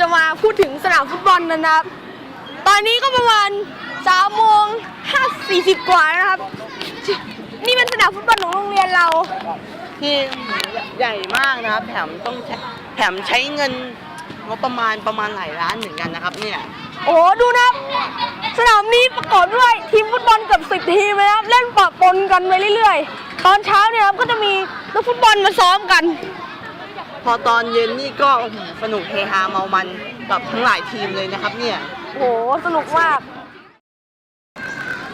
จะมาพูดถึงสนามฟุตบอลนะครับ ตอนนี้ก็ประมาณสามโมงห้าสี่สิบกว่านะครับ นี่เป็นสนามฟุตบอลของโรงเรียนเรา ที่ใหญ่มากนะครับ แถมต้องแถมใช้เงินงบประมาณประมาณหลายล้านเหมือนกันนะครับเนี่ยโอ้ดูนะครับสนามนี้ประกอบด้วยทีมฟุตบอลเกือบสิบทีมนะครับเล่นปะปนกันไปเรื่อยๆ ตอนเช้าเนี่ยครับก็จะมีนักฟุตบอลมาซ้อมกัน พอตอนเย็นนี่ก็อื้อหือสนุกเฮฮาเมามันกับทั้งหลายทีมเลยนะครับเนี่ยโอ้โหสนุกมาก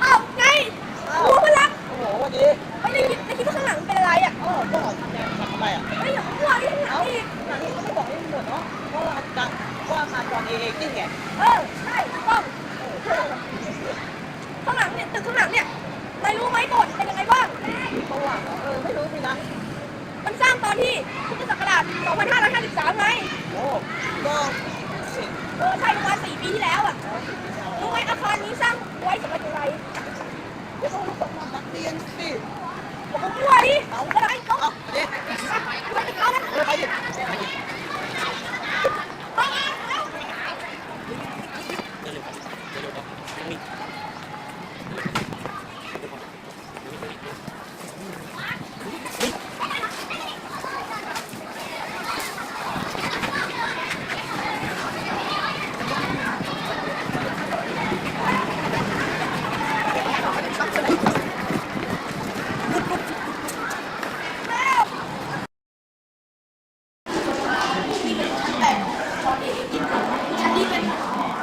อ้าวไงหัวมันรักโอ้โหวันนี้ไม่ได้คิดไม่คิดว่าข้างหลังเป็นอะไรอะก็ก็ทำไมอะไม่อยากกลัวที่ข้างหลังอีกหนังนี้ก็ไม่บอกให้หมดเนาะว่าจะว่ามาตอนเอเอกิ้งไงเออใช่ถูกต้องข้างหลังเนี่ยตึกข้างหลังเนี่ยนายรู้ไหมก่อนเป็นยังไงบ้างตัวอะเออไม่รู้สินะ มันสร้างตอนที่พุทธศักราช 2553 ไงโอ้ก็สิเออใช่ประมาณ4ปีที่แล้วอะรู้ไหมอาคารนี้สร้างไว้สำหรับอะไรเดี๋ยวต้องสมนักเรียนสิผมก็กลัวดิเอาก็ได้เอาเอาเด็ก ไปเอานะ ไปดิ ชั้นนี้เป็น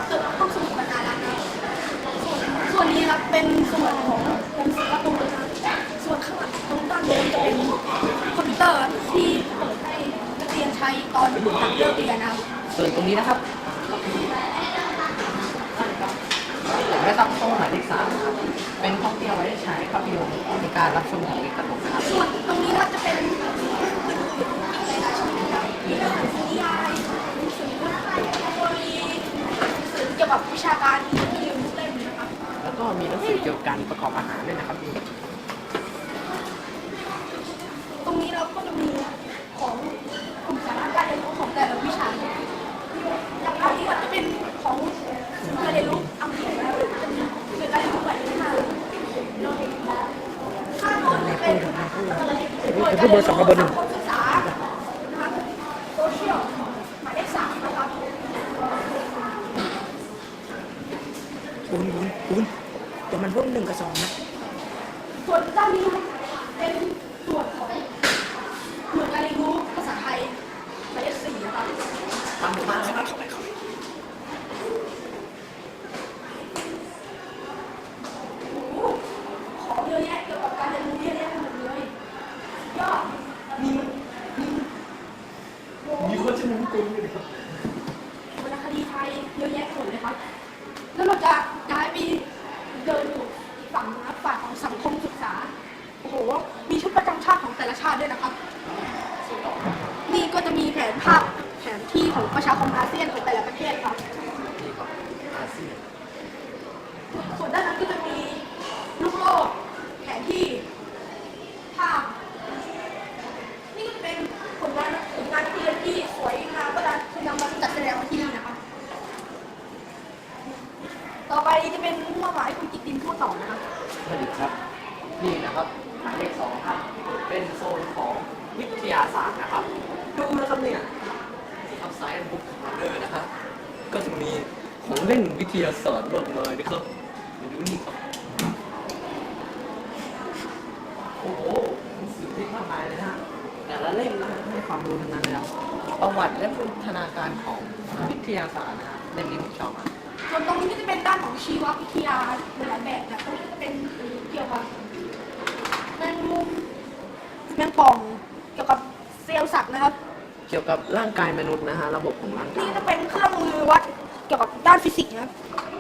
ตึกห้องสมุดบรรณารักษ์นะ ส่วนนี้ครับเป็นส่วนของกรมศิลปากรนะครับส่วนข้างหลังตรงด้านบนจะเป็นคอมพิวเตอร์ที่เปิดให้นักเรียนใช้ตอนหลังเลิกเรียนนะครับส่วนตรงนี้นะครับผมได้รับห้องหมายเลขสามครับเป็นห้องที่เอาไว้ใช้ภาพยนตร์ในการรับชมของเด็กกระตุกนะครับส่วนตรง กี่ยวกับการประกอบอาหารด้วยนะครับตรงนี้เราก็จะมีของกลุ่มสาระการเรียนรู้ของแต่ละวิชาอย่างอันนี้ก็จะเป็นของการเรียนรู้อังกฤษแล้วจะมีเกี่ยวกับการเรียนรู้หลายวิชาข้างบนจะเป็นเบอร์สองกับเบอร์หนึ่งศึกษานะครับโซเชียลหมายเลขสามนะครับ คุณคุณคุณ แต่มันเพิ่มหนึ่งกับสองนะส่วนด้านนี้เป็นส่วนของหน่วยการเรียนรู้ภาษาไทยหมายเลขสี่นะครับฟังดูมากเลยครับ ประชาคมอาเซียนของแต่ละประเทศครับส่วนด้านนั้นก็จะมีลูกโลกแผนที่ภาพนี่ก็เป็นผลงานผลงานนักเรียนที่สวยงามก็จะนำมาจัดแสดงที่นี่นะครับต่อไปจะเป็นมั่วหมายคุณกิตตินพูดต่อนะครับสวัสดีครับ นี่นะครับหมายเลขสองครับเป็นโซนของวิทยาศาสตร์นะครับ ดูนะครับเนี่ย ที่ทับซ้ายบุ๊กคอร์เนอร์นะครับ ก็จะมีของเล่นวิทยาศาสตร์มากมายนะครับมาดูนี่ครับโอ้โหหนังสือที่มากมายเลยนะฮะแต่ละเล่มนะฮะให้ความรู้ทั้งนั้นเลยครับประวัติและพัฒนาการของวิทยาศาสตร์นะฮะเล่มนี้ผมชอบมากส่วนตรงนี้ก็จะเป็นด้านของชีววิทยาหลายแบบนะตรงนี้จะเป็นเกี่ยวกับแมงมุมแมงป่องเกี่ยวกับเซลล์สัตว์นะครับ เกี่ยวกับร่างกายมนุษย์นะฮะระบบของร่างกานี่ยจะเป็นเครื่องมือวัดเกี่ยวกับด้านฟิสิกส์นะครับ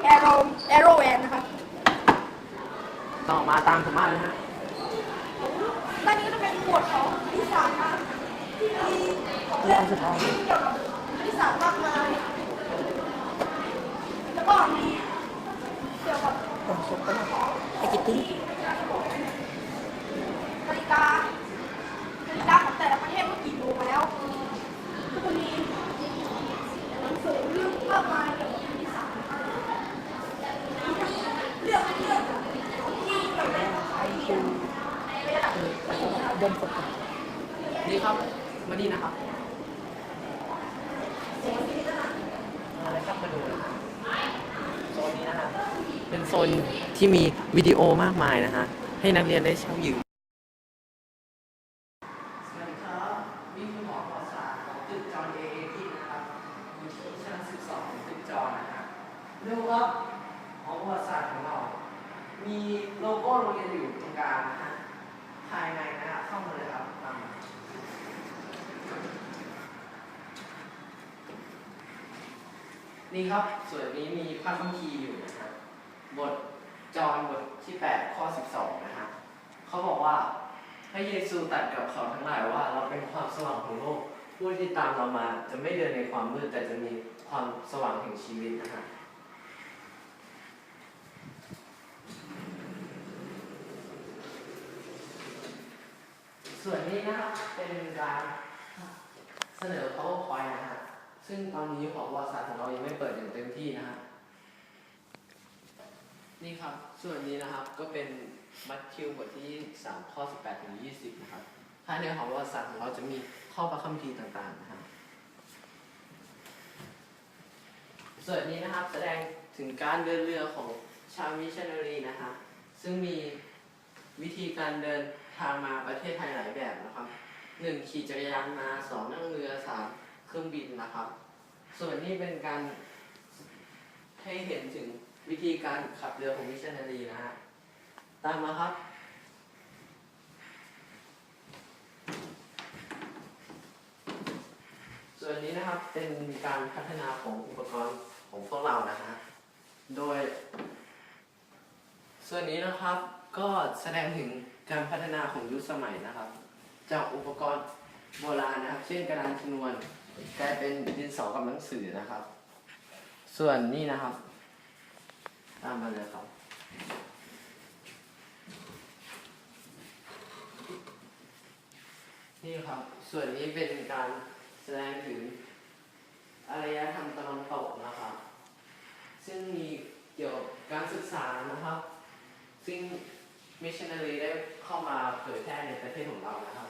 แอโรแอโรแวนนะครับต่อมาตามสมมาตรนะฮะด้านนี้ก็จะเป็นหมวดของคณิตศาสตร์นะครับที่มีของเล่นเกี่ยวกับคณิตศาสตร์มากมายแล้วก็มีเกี่ยวกับของไอกิตติ้งนาฬิกานาฬิกาของแต่ละประเทศว่ากี่โมงมาแล้วทุกคนมีหนังสือเรื่อง เดินฝึกกันนี่ครับ มาดีนะครับอะไรครับมาดูนะครับโซนนี้นะฮะเป็นโซนที่มีวิดีโอมากมายนะฮะ ให้นักเรียนได้เช่ายืมสวัสดีครับนี่คือหอประวัติศาสตร์ของตึกจอห์นเอเอที่นะครับอยู่ที่ชั้น12ของตึกจอห์นนะฮะดูครับหอประวัติศาสตร์ของเรา มีโลโก้โรงเรียนอยู่ตรงกลางนะฮะ ภายในนะฮะเข้ามาเลยครับนี่ครับส่วนนี้มีพระคัมภีร์อยู่นะฮะบทจอห์นบทที่ 8 ข้อ 12 นะฮะเขาบอกว่าพระเยซูตรัสกับเขาทั้งหลายว่า เราเป็นความสว่างของโลกผู้ที่ตามเรามา จะไม่เดินในความมืดแต่จะมีความสว่างแห่งชีวิตนะฮะ ส่วนนี้นะครับเป็นการเสนอ PowerPoint นะฮะซึ่งตอนนี้ของวารสารของเรายังไม่เปิดอย่างเต็มที่นะฮะนี่ครับ ส่วนนี้นะครับก็เป็นมัทธิวบทที่3ข้อ 18ถึง20 นะครับภายในของวารสารของเราจะมีข้อพระคัมภีร์ต่างๆนะครับส่วนนี้นะครับแสดงถึงการเดินเรือของชาวมิชชันนารีนะฮะซึ่งมีวิธีการเดิน ทางมาประเทศไทยหลายแบบนะครับหนึ่งขี่จักรยานมาสองนั่งเรือสามเครื่องบินนะครับ ส่วนนี้เป็นการให้เห็นถึงวิธีการขับเรือของมิชชันนารีนะฮะตามมาครับ ส่วนนี้นะครับเป็นการพัฒนาของอุปกรณ์ของพวกเรานะฮะโดย ส่วนนี้นะครับ ก็แสดงถึงการพัฒนาของยุคสมัยนะครับ จากอุปกรณ์โบราณนะครับ เช่นกระดานชนวนกลายเป็นดินสอกับหนังสือนะครับ ส่วนนี้นะครับ ตามมาเลยครับ นี่ครับ ส่วนนี้เป็นการแสดงถึงอารยธรรมตะวันตกนะครับ ซึ่งมีเกี่ยวกับการศึกษานะครับ ซึ่ง มิชชันนารีได้เข้ามาเผยแพร่ในประเทศของเรานะครับ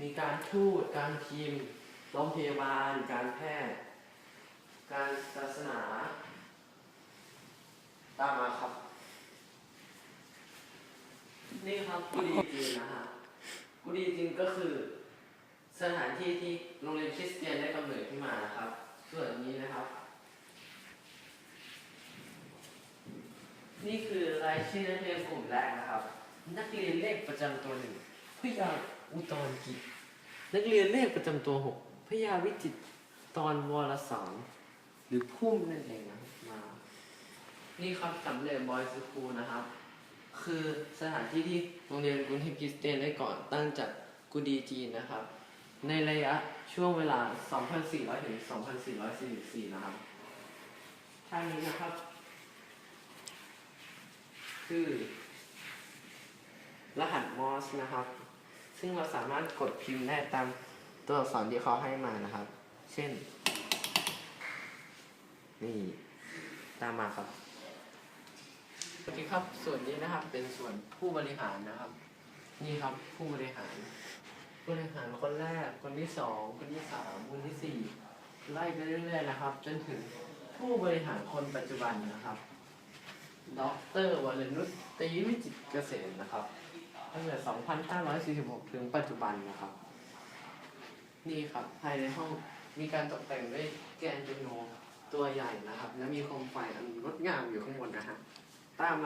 มีการทูต การพิมโรงพยาบาล การแพทย์ การศาสนา ตามมาครับ นี่ครับกุดีจีนนะฮะกุดีจีนก็คือสถานที่ที่โรงเรียนคริสเตียนได้กำเนิดขึ้นมานะครับ ส่วนนี้นะครับ นี่คือรายชื่อนักเรียนกลุ่มแรกนะครับ นักเรียนเลขประจำตัวหนึ่งพยาอุตรกิจ นักเรียนเลขประจำตัวหกพยาวิจิตตอนวรสารหรือพุ่มนั่นเองนะมา นี่ครับสำเร็จบอยสคูลนะครับ คือสถานที่ที่โรงเรียนกรุงเทพคริสเตียนได้ก่อนตั้งจากกุดีจีนนะครับ ในระยะช่วงเวลา 2,400 ถึง 2,444 นะครับทางนี้นะครับ คือ รหัสมอสนะครับ ซึ่งเราสามารถกดพิมพ์ได้ตามตัวอักษรที่เขาให้มานะครับ เช่น นี่ตามมาครับโอเคครับ ส่วนนี้นะครับเป็นส่วนผู้บริหารนะครับ นี่ครับผู้บริหารผู้บริหารคนแรก คนที่สองคนที่สามคนที่สี่ไล่ไปเรื่อยๆนะครับ จนถึงผู้บริหารคนปัจจุบันนะครับ ด็อกเตอร์วรนุชตรีวิจิตรเกษมนะครับตั้งแต่ 2546 ถึงปัจจุบันนะครับ นี่ครับ ภายในห้องมีการตกแต่งด้วยแกนเปียโนตัวใหญ่นะครับ และมีโคมไฟอันงดงามอยู่ข้างบนนะฮะตามมา